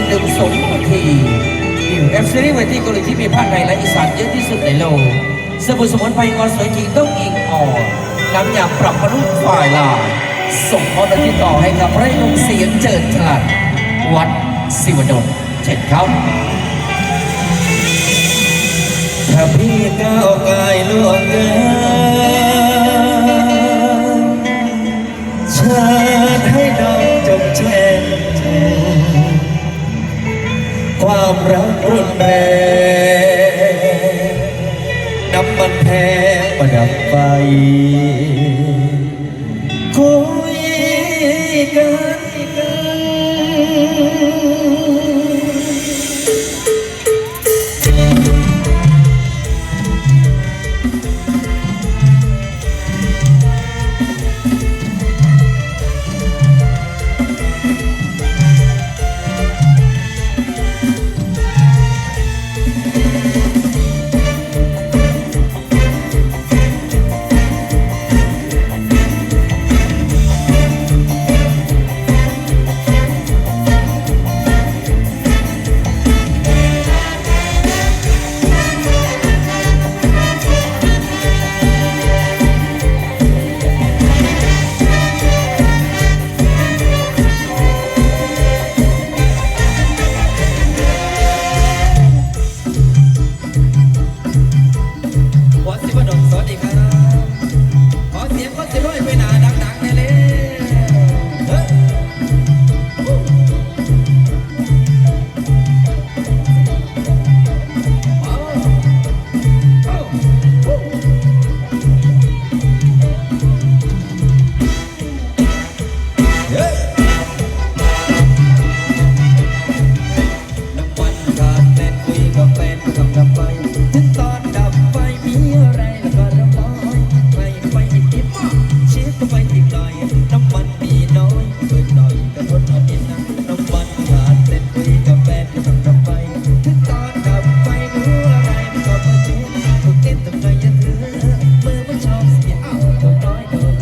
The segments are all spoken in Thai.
นหนึ่งสมทีอยู่เอฟซีรีส์เวทีเกาหลีที่มีภาคไทยและอีสานเยอะที่สุดในโลกสบู่สมุนไพรออนสวยจริงต้องอิงอ่อนน้ำยาปรับมนุษย์ฝ่ายลาส่งมอบที่ต่อให้กับไระนงเสียงเจิดฉลาดวัดสิวดลเช็ดครับถ้าพี่ก้าวกายล่วงเกินชาให้ดอกจงแช่ง ความรักรุนแรงน้ำมันแพ้ประดับไฟคุยกัน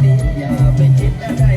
ดีอย่าไปคิดอะไร